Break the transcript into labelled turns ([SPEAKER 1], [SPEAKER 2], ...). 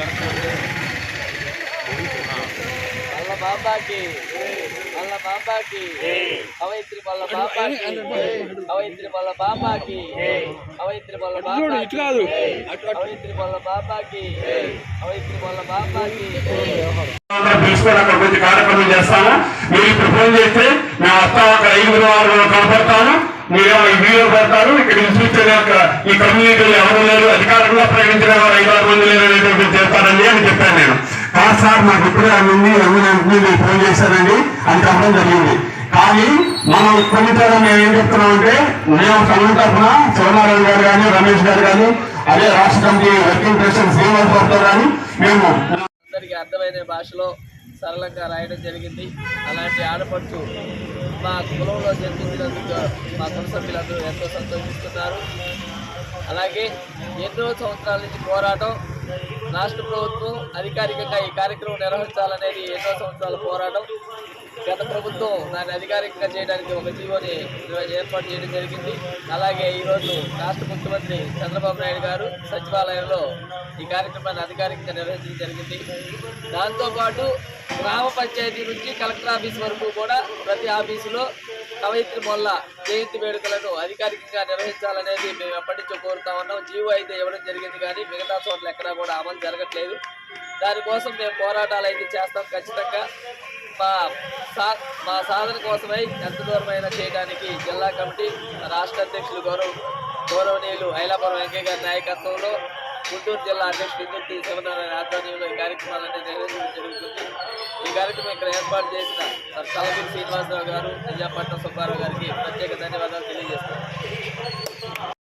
[SPEAKER 1] வரக்கூடாது బాబాకి. మల్ల బాబాకి. కవయిత్రి మల్ల బాబాకి. కవయిత్రి మల్ల బాబాకి. కవయిత్రి మల్ల బాబాకి
[SPEAKER 2] ఇటు కాదు.
[SPEAKER 1] కవయిత్రి మల్ల బాబాకి. కవయిత్రి మల్ల బాబాకి.
[SPEAKER 3] పిలుచుకొని వచ్చి కార్యక్రమం చేస్తాము మీరు ఇప్పుడు ఫోన్ చేస్తే మేము వస్తాం అక్కడ ఐదుగురు వారు కనపడతాము మీరు ఈ వీడియో పెడతారు. ఇక్కడ ఈ చూస్తే యొక్క ఈ కమ్యూనిటీలో ఎవరు లేరు అధికారంలో ప్రకటించిన వారు ఐదు ఆరు మంది లేరు అనేటువంటి అని చెప్పాను నేను. సార్ మాకు ఇప్పుడే అన్ని అమ్మినంటే మీరు ఫోన్ చేశారండి. అని చెప్పడం జరిగింది. కానీ మనం కొన్నిసార్లు మేము ఏం చెప్తున్నామంటే మేము సంఘం తరఫున శివనారాయణ గారు కానీ రమేష్ గారు కానీ అదే రాష్ట్ర కమిటీ వర్కింగ్ ప్రెసిడెంట్ శ్రీనివాస్ గారితో కానీ మేము
[SPEAKER 1] అందరికీ అర్థమైన భాషలో సరళంగా రాయడం జరిగింది. అలాంటి ఆడపడుచు మా కులంలో జన్మించినందుకు మా కుల సభ్యులందరూ ఎంతో సంతోషిస్తున్నారు. అలాగే ఎన్నో సంవత్సరాల నుంచి పోరాటం రాష్ట్ర ప్రభుత్వం అధికారికంగా ఈ కార్యక్రమం నిర్వహించాలనేది ఎన్నో సంవత్సరాల పోరాటం. గత ప్రభుత్వం దాన్ని అధికారికంగా చేయడానికి ఒక జీవోని ఏర్పాటు చేయడం జరిగింది. అలాగే ఈరోజు రాష్ట్ర ముఖ్యమంత్రి చంద్రబాబు నాయుడు గారు సచివాలయంలో ఈ కార్యక్రమాన్ని అధికారికంగా నిర్వహించడం జరిగింది. దాంతోపాటు గ్రామ పంచాయతీ నుంచి కలెక్టర్ ఆఫీస్ వరకు కూడా ప్రతి ఆఫీసులో కవయిత్రి మొల్ల జయంతి వేడుకలను అధికారికంగా నిర్వహించాలనేది మేము ఎప్పటి నుంచో కోరుతా ఉన్నాం. జీవో అయితే ఇవ్వడం జరిగింది కానీ మిగతా చోట్ల ఎక్కడా కూడా అమలు జరగట్లేదు. దానికోసం మేము పోరాటాలు అయితే చేస్తాం. ఖచ్చితంగా మా సా మా సాధన కోసమై ఎంత దూరమైనా చేయడానికి జిల్లా కమిటీ రాష్ట్ర అధ్యక్షులు గౌరవ్ గౌరవనీయులు ఐలాపురం వెంకయ్య గారి నాయకత్వంలో గుంటూరు జిల్లా అధ్యక్షుడు ఇందుర్తి శివనారాయణ ఆధ్వర్యంలో ఈ కార్యక్రమాలన్నీ నిర్వహించడం జరుగుతుంది. ఈ కార్యక్రమం ఇక్కడ ఏర్పాటు చేసిన సలగిరి శ్రీనివాసరావు గారు నిజాపట్నం సుబ్బారావు గారికి ప్రత్యేక ధన్యవాదాలు తెలియజేస్తున్నాను